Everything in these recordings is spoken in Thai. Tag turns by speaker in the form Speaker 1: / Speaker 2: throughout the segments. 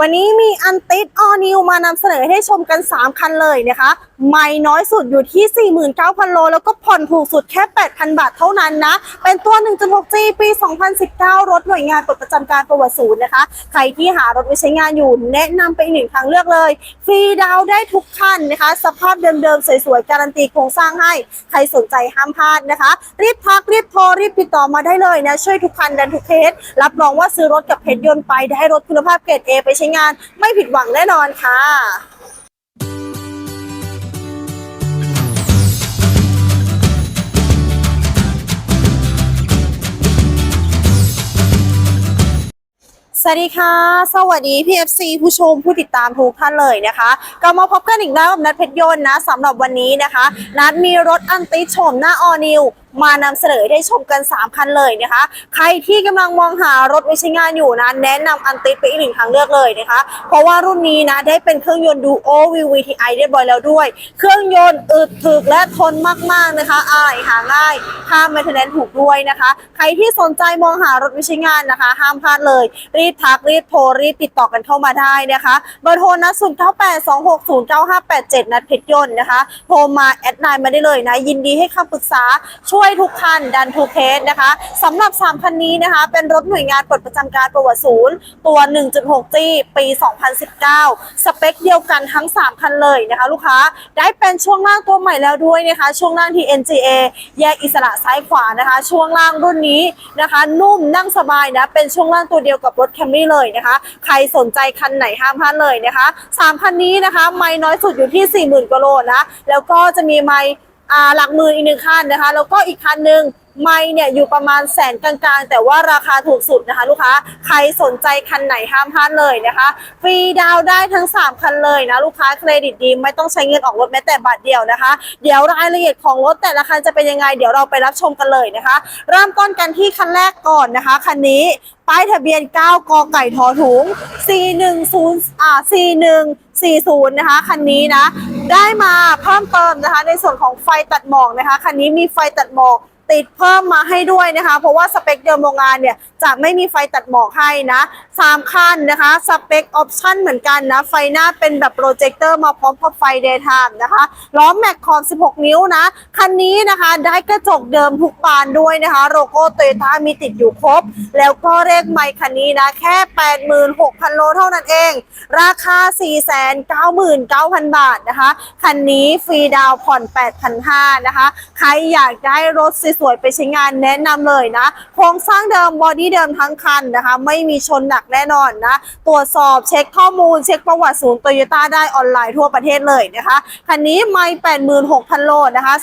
Speaker 1: วันนี้มีอันติดออนิวมานำเสนอให้ชมกัน 3 คันเลยนะคะไม่น้อยสุดอยู่ที่ 49,000 โล แล้วก็ผ่อนถูกสุดแค่ 8,000 บาทเท่านั้นนะ เป็นตัว 1.6G ปี 2019 รถหน่วยงานปลดประจำการประวัติศูนย์นะคะ ใครที่หารถไว้ใช้งานอยู่ แนะนำไปอีกหนึ่งทางเลือกเลย ฟรีดาวได้ทุกคันนะคะ สภาพเดิมๆ สวยๆ การันตีโครงสร้างให้ ใครสนใจห้ามพลาดนะคะ รีบทัก รีบโทร รีบติดต่อมาได้เลยนะ ช่วยทุกคันดันทุกเคสรับรองว่าซื้อรถกับเพชรยนต์ไปได้รถคุณภาพเกรด A ไปใช้งาน ไม่ผิดหวังแน่นอนค่ะ สวัสดีค่ะ สวัสดี PFC ผู้ชมผู้ติดตามทุกท่านเลยนะคะ ก็มาพบกันอีกแล้วกับนัดเพชรยนต์นะสำหรับวันนี้นะคะ นัดมีรถอันติชมหน้าออนิว มานำเสนอให้ชมกัน 3 คันเลยนะคะ ใครที่กำลังมองหารถไว้ใช้งานอยู่นะ แนะนำอันติไปอีกหนึ่งทางเลือกเลยนะคะ เพราะว่ารุ่นนี้นะได้เป็นเครื่องยนต์ดูโอ VVTi เรียบร้อยแล้วด้วย เครื่องยนต์อึดถึกและทนมากๆนะคะอะไรหาง่ายค่า maintenance ถูกด้วยนะคะ ใครที่สนใจมองหารถไว้ใช้งานนะคะ ห้ามพลาดเลย รีบทักรีบโทรรีบติดต่อกันเข้ามาได้นะคะเบอร์โทรนะ0 9 8 2 6 0 9 5 8 7นัดเพชรยนต์นะคะโทรมาแอดไลน์มาได้เลยนะยินดีให้คำปรึกษาช่วยทุกคันดันทุกเคสนะคะสำหรับ 3 คันนี้นะคะ เป็นรถหน่วยงานปลดประจำการประวัติศูนย์ ตัว 1.6G ปี 2019 สเปคเดียวกันทั้ง 3 คันเลยนะคะ ลูกค้าได้เป็นช่วงล่างตัวใหม่แล้วด้วยนะคะ ช่วงล่างที่ NGA แยกอิสระซ้ายขวานะคะ ช่วงล่างรุ่นนี้นะคะ นุ่มนั่งสบายนะ เป็นช่วงล่างตัวเดียวกับรถแคมรี่เลยนะคะ ใครสนใจคันไหนห้ามพลาดเลยนะคะสามคันนี้นะคะ ไม่น้อยสุดอยู่ที่ 40,000กว่าโลนะแล้วก็จะมีไม่ อ่าหลักหมื่นอีกหนึ่งคันนะคะ แล้วก็อีกคันหนึ่งไม่เนี่ยอยู่ประมาณแสนกลางๆ แต่ว่าราคาถูกสุดนะคะ ลูกค้าใครสนใจคันไหนห้ามพลาดเลยนะคะ ฟรีดาวได้ทั้ง 3 คันเลยนะ ลูกค้าเครดิตดีไม่ต้องใช้เงินออกรถแม้แต่บาทเดียวนะคะ เดี๋ยวรายละเอียดของรถแต่ละคันจะเป็นยังไง เดี๋ยวเราไปรับชมกันเลยนะคะ เริ่มต้นกันที่คันแรกก่อนนะคะคันนี้ป้ายทะเบียน 9 กไก่ทอถุง 410อ่า4140 นะคะ คันนี้นะ ได้มาเพิ่มเติมนะคะ ในส่วนของไฟตัดหมอกนะคะคันนี้มีไฟตัดหมอก ติดเพิ่มมาให้ด้วยนะคะ เพราะว่าสเปคเดิมโรงงานเนี่ยจะไม่มีไฟตัดหมอกให้นะสามคันนะคะสเปคออปชั่นเหมือนกันนะ ไฟหน้าเป็นแบบโปรเจคเตอร์มาพร้อมกับไฟเดย์ไทม์นะคะ ล้อแม็กคอม 16 นิ้วนะ คันนี้นะคะได้กระจกเดิมทุกบานด้วยนะคะ โลโก้โตโยต้ามีติดอยู่ครบ แล้วก็เลขไมค์คันนี้นะ แค่ 86,000 โลเท่านั้นเอง ราคา 499,000 บาทนะคะ คันนี้ฟรีดาวผ่อน 8,500นะคะ ใครอยากได้รถสวยๆ ไปใช้งานแนะนำเลยนะ โครงสร้างเดิมบอดี้เดิมทั้งคันนะคะ ไม่มีชนหนักแน่นอนนะ ตรวจสอบเช็คข้อมูล เช็คประวัติศูนย์โตโยต้าได้ออนไลน์ทั่วประเทศเลยนะคะ คันนี้ไม่ 86,000 โลนะคะ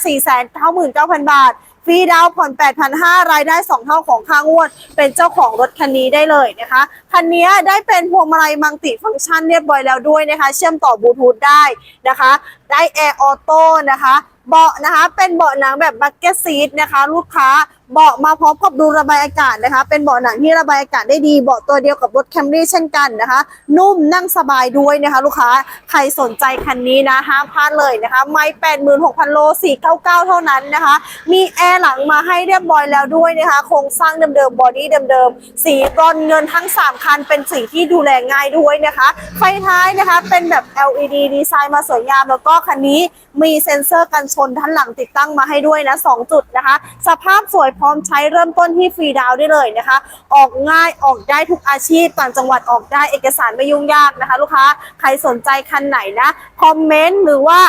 Speaker 1: 499,000 บาทฟรีดาวน์ผ่อน 8,500 รายได้ 2 เท่าของค่างวด เป็นเจ้าของรถคันนี้ได้เลยนะคะ คันนี้ได้เป็นพวงมาลัยมังติฟังก์ชันเรียบร้อยแล้วด้วยนะคะ เชื่อมต่อบลูทูธได้นะคะ ได้แอร์ออโต้นะคะ เบาะนะคะ เป็นเบาะหนังแบบบักเก็ตซีทนะคะ ลูกค้าเบาะมาพร้อมกับดูระบายอากาศนะคะ เป็นเบาะหนังที่ระบายอากาศได้ดี เบาะตัวเดียวกับรถแคมรี่เช่นกันนะคะ นุ่มนั่งสบายด้วยนะคะ ลูกค้า ใครสนใจคันนี้นะห้ามพลาดเลยนะคะ ไม่86,000โล499เก้าเก้าเท่านั้นนะคะ มีแอร์หลังมาให้เรียบร้อยแล้วด้วยนะคะ โครงสร้างเดิมๆ บอดี้เดิมๆ สีบรอนเงินทั้ง 3 คัน เป็นสีที่ดูแลง่ายด้วยนะคะ ไฟท้ายนะคะ เป็นแบบ LED ดีไซน์มาสวยงาม แล้วก็คันนี้มีเซ็นเซอร์กันชนด้านหลังติดตั้งมาให้ด้วยนะ2จุดนะคะ สภาพสวยพร้อมใช้เริ่มต้นที่ฟรีดาวได้เลยนะคะ ออกง่ายออกได้ทุกอาชีพต่างจังหวัดออกได้เอกสารไม่ยุ่งยากนะคะ ลูกค้าใครสนใจคันไหนนะคอมเมนต์หรือว่า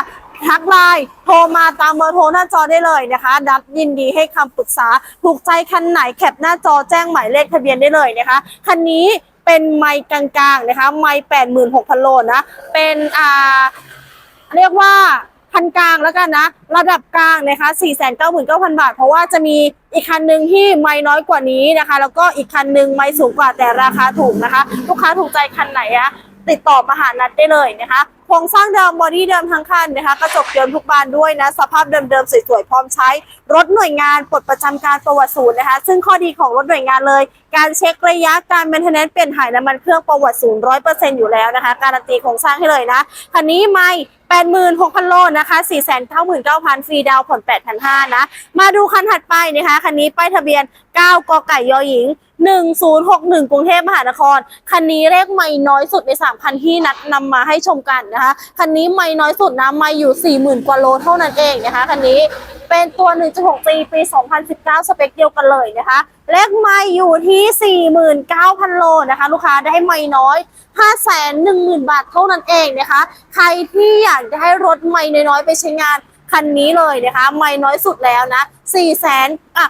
Speaker 1: ทักไลน์โทรมาตามเบอร์โทรหน้าจอได้เลยนะคะ ดับยินดีให้คำปรึกษาถูกใจคันไหนแคปหน้าจอแจ้งหมายเลขทะเบียนได้เลยนะคะ คันนี้เป็นไมค์กลางๆนะคะ ไมค์แปดหมื่นหกพันโลนะ เป็นอ่าเรียกว่า คันกลางแล้วกันนะ ระดับกลางนะคะ4 9 9 0 0 0 บาท เพราะว่าจะมีอีกคันหนึ่งที่ไม่น้อยกว่านี้นะคะ แล้วก็อีกคันหนึ่งไม่สูงกว่าแต่ราคาถูกนะคะ ลูกค้าถูกใจคันไหนอะติดต่อมาหานัดได้เลยนะคะ โครงสร้างเดิมบอดี้เดิมทั้งคันนะคะกระจกเดิมทุกบานด้วยนะสภาพเดิมๆสวยๆพร้อมใช้ รถหน่วยงานปลดประจำการประวัติศูนย์นะคะ ซึ่งข้อดีของรถหน่วยงานเลย การเช็คระยะการเมนเทนแนนซ์เปลี่ยนถ่ายน้ำมันเครื่องประวัติศูนย์ร้อยเปอร์เซ็นต์อยู่แล้วนะคะ การันตีโครงสร้างให้เลยนะคันนี้ไม่86,000 โลนะคะ499,000 ฟรีดาวผ่อน8,500นะ มาดูคันถัดไปนะคะ คันนี้ป้ายทะเบียน 9 กไก่ยอหญิง 1061 กรุงเทพมหานคร คันนี้เลขไม่น้อยสุดใน 3 คันที่นัดนำมาให้ชมกันนะคะ คันนี้ไม่น้อยสุดนะไม่อยู่ 40,000 กว่าโลเท่านั้นเองนะคะ คันนี้เป็นตัว 1.6ปีปี 2019 สเปคเดียวกันเลยนะคะ เลขไม่อยู่ที่ 49,000 โลนะคะ ลูกค้าได้ไม่น้อย 510,000 บาทเท่านั้นเองนะคะ ใครที่อยากจะให้รถไม่น้อยๆไปใช้งาน คันนี้เลยนะคะ ไม่น้อยสุดแล้วนะ4แสนอะ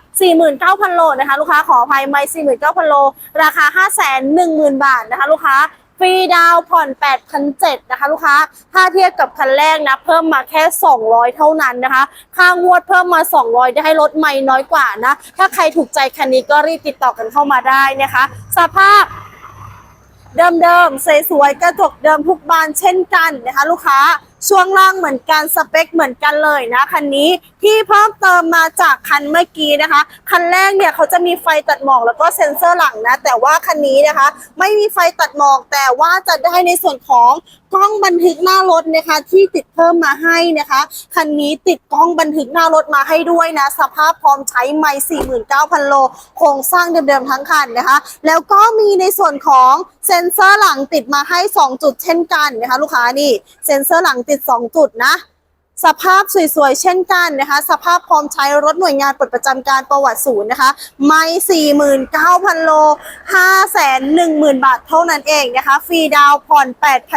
Speaker 1: 49,000โลนะคะ ลูกค้าขออภัยไม่49,000โล ราคา510,000บาทนะคะ ลูกค้าฟรีดาวผ่อน8,700นะคะ ลูกค้า ถ้าเทียบกับคันแรกนะ เพิ่มมาแค่ 200 เท่านั้นนะคะ ค่างวดเพิ่มมา 200 ได้ให้ลดไม่น้อยกว่านะ ถ้าใครถูกใจคันนี้ก็รีบติดต่อกันเข้ามาได้นะคะ สภาพเดิมๆสวยๆกระจกเดิมทุกบานเช่นกันนะคะ ลูกค้าช่วงล่างเหมือนกันสเปคเหมือนกันเลยนะคันนี้ที่เพิ่มเติมมาจากคันเมื่อกี้นะคะ คันแรกเนี่ยเขาจะมีไฟตัดหมอกแล้วก็เซ็นเซอร์หลังนะ แต่ว่าคันนี้นะคะ ไม่มีไฟตัดหมอกแต่ว่าจะได้ในส่วนของกล้องบันทึกหน้ารถนะคะที่ติดเพิ่มมาให้นะคะ คันนี้ติดกล้องบันทึกหน้ารถมาให้ด้วยนะ สภาพพร้อมใช้ไม่49,000 โล โครงสร้างเดิมๆทั้งคันนะคะ แล้วก็มีในส่วนของเซ็นเซอร์หลังติดมาให้ 2 จุดเช่นกันนะคะ ลูกค้านี่เซ็นเซอร์หลังติด2 จุดนะ สภาพสวยๆ เช่นกันนะคะ สภาพพร้อมใช้รถหน่วยงานปลดประจำการประวัติศูนย์นะคะ ไม่49,000 โล 510,000 บาทเท่านั้นเองนะคะ ฟรีดาวผ่อน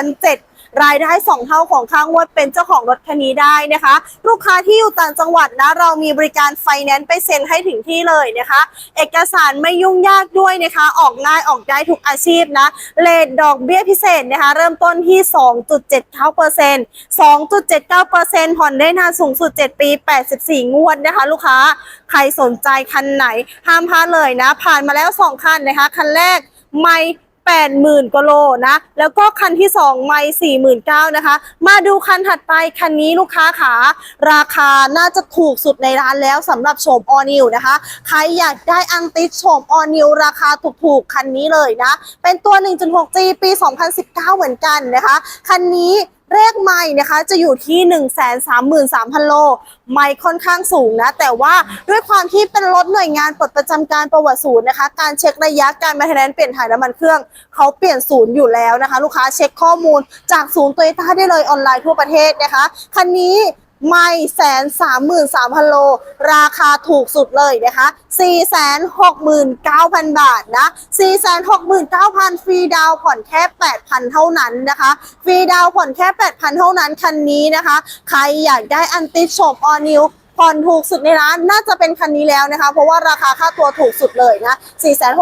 Speaker 1: 8,700 รายได้ 2 เท่าของค่างวดเป็นเจ้าของรถคันนี้ได้นะคะ ลูกค้าที่อยู่ต่างจังหวัดนะเรามีบริการไฟแนนซ์ไปเซ็นให้ถึงที่เลยนะคะ เอกสารไม่ยุ่งยากด้วยนะคะ ออกง่ายออกได้ทุกอาชีพนะเลทดอกเบี้ยพิเศษนะคะ เริ่มต้นที่ 2.79% 2.79%ผ่อนได้นานสูงสุด 7 ปี 84 งวดนะคะ ลูกค้าใครสนใจคันไหนห้ามพลาดเลยนะ ผ่านมาแล้ว 2 คันนะคะ คันแรกไม่ 80,000กว่าโลนะ แล้วก็คันที่ 2 ไม่ 49,000นะคะ มาดูคันถัดไปคันนี้ลูกค้าขาราคาน่าจะถูกสุดในร้านแล้วสำหรับโฉมออนิวนะคะ ใครอยากได้อังติโฉมออนิวราคาถูกๆ คันนี้เลยนะ เป็นตัว 1.6G ปี 2019 เหมือนกันนะคะ คันนี้ เลขไม่นะคะจะอยู่ที่ 133,000 โล ไม่ค่อนข้างสูงนะ แต่ว่าด้วยความที่เป็นรถหน่วยงานปลดประจำการประวัติศูนย์นะคะ การเช็คระยะการมาเทนเปลี่ยนถ่ายน้ำมันเครื่อง เขาเปลี่ยนศูนย์อยู่แล้วนะคะ ลูกค้าเช็คข้อมูลจากศูนย์โตโยต้าได้เลยออนไลน์ทั่วประเทศนะคะ คันนี้ ไม่แสนสามหมื่นสามพันโล ราคาถูกสุดเลยนะคะสี่แสนหกหมื่นเก้าพันบาทนะสี่แสนหกหมื่นเก้าพันฟรีดาวผ่อนแค่แปดพันเท่านั้นนะคะ ฟรีดาวผ่อนแค่แปดพันเท่านั้นคันนี้นะคะ ใครอยากได้อันติชมออนิวผ่อนถูกสุดในร้านน่าจะเป็นคันนี้แล้วนะคะ เพราะว่าราคาค่าตัวถูกสุดเลยนะ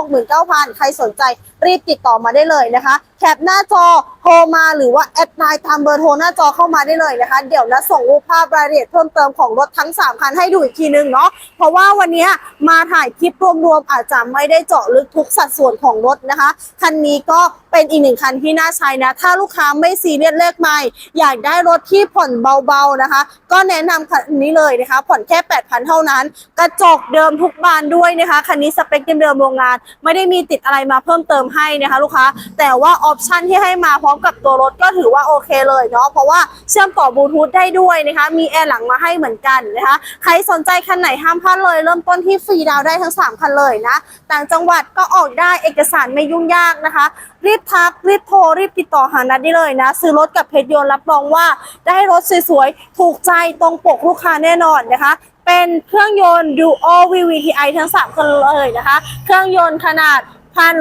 Speaker 1: 469,000 ใครสนใจรีบติดต่อมาได้เลยนะคะ แคปหน้าจอ ทรมาหรือว่าแอดไลน์ตามเบอร์โทรหน้าจอเข้ามาได้เลยนะคะ เดี๋ยวนะส่งรูปภาพรายละเอียดเพิ่มเติมของรถทั้ง 3 คันให้ดูอีกทีนึงเนาะเพราะว่าวันนี้มาถ่ายคลิปรวมๆอาจจะไม่ได้เจาะลึกทุกสัดส่วนของรถนะคะ คันนี้ก็เป็นอีกหนึ่งคันที่น่าใช้นะ ถ้าลูกค้าไม่ซีเรียสเลขไม่อยากได้รถที่ผ่อนเบาๆนะคะ ก็แนะนำคันนี้เลยนะคะ ผ่อนแค่ 8,000 เท่านั้น กระจกเดิมทุกบานด้วยนะคะคันนี้สเปคเดิมๆโรงงาน ไม่ได้มีติดอะไรมาเพิ่มเติมให้นะคะ ลูกค้าแต่ว่าออปชันที่ให้มาพร้อมกับตัวรถก็ถือว่าโอเคเลยเนาะเพราะว่าเชื่อมต่อบลูทูธได้ด้วยนะคะ มีแอร์หลังมาให้เหมือนกันนะคะใครสนใจคันไหนห้ามพลาดเลยเริ่มต้นที่ฟรีดาวได้ทั้ง 3 คันเลยนะ ต่างจังหวัดก็ออกได้เอกสารไม่ยุ่งยากนะคะ รีบทัก รีบโทร รีบติดต่อหานัดได้เลยนะ ซื้อรถกับเพชรยนต์รับรองว่าได้รถสวยๆ ถูกใจตรงปกลูกค้าแน่นอนนะคะเป็นเครื่องยนต์ Duo VVTi ทั้ง3คันเลยนะคะ เครื่องยนต์ขนาด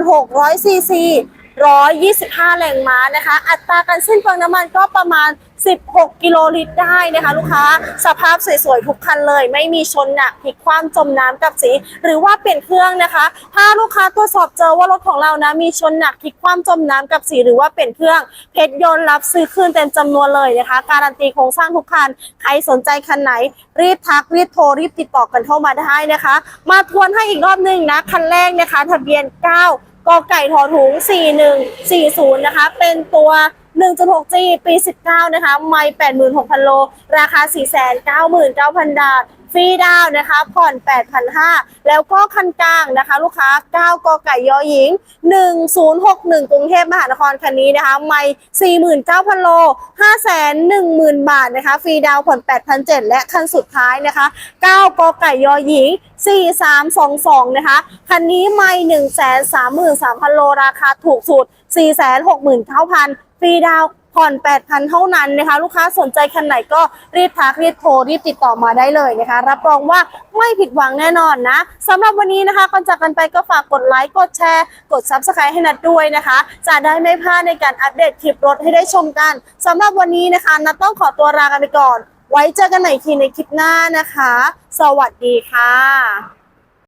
Speaker 1: 1,600ซีซี 125 แรงม้านะคะ อัตราการสิ้นเปลืองน้ำมันก็ประมาณ 16 กิโลลิตรได้นะคะ ลูกค้า สภาพสวยๆ ทุกคันเลย ไม่มีชนหนักพลิกคว่ำจมน้ำกับสี หรือว่าเปลี่ยนเครื่องนะคะ ถ้าลูกค้าตรวจสอบเจอว่ารถของเรานะมีชนหนักพลิกคว่ำจมน้ำกับสี หรือว่าเปลี่ยนเครื่อง เพชรยนต์รับซื้อคืนเต็มจำนวนเลยนะคะ การันตีโครงสร้างทุกคัน ใครสนใจคันไหน รีบทักรีบโทรรีบติดต่อกันเข้ามาได้นะคะ มาทวนให้อีกรอบหนึงนะคันแรกนะคะ ทะเบียน 9 กไก่ทอถุง 4140 นะคะ เป็นตัว 1.6G ปี 19 นะคะ ไม่86,000 โล ราคา 499,000 บาท ฟรีดาวนะคะ ผ่อน 8,500 แล้วก็คันกลางนะคะ ลูกค้า 9กไก่ยอหญิง 1061 กรุงเทพมหานครคันนี้นะคะ ไม่49,000 โล 510,000 บาทนะคะ ฟรีดาวผ่อน 8,700 และคันสุดท้ายนะคะ 9กไก่ยอหญิง 4322 นะคะ คันนี้ไม่ 133,000 โล ราคาถูกสุด 469,000 ฟรีดาว ผ่อน 8,000 เท่านั้นนะคะ ลูกค้าสนใจคันไหนก็รีบทักรีบโทรรีบติดต่อมาได้เลยนะคะ รับรองว่าไม่ผิดหวังแน่นอนนะสำหรับวันนี้นะคะก่อนจากกันไปก็ฝากกดไลค์กดแชร์ กด Subscribe ให้นัดด้วยนะคะ จะได้ไม่พลาดในการอัปเดตคลิปรถให้ได้ชมกันสำหรับวันนี้นะคะนัดต้องขอตัวลากันไปก่อน ไว้เจอกันใหม่ทีในคลิปหน้านะคะ สวัสดีค่ะ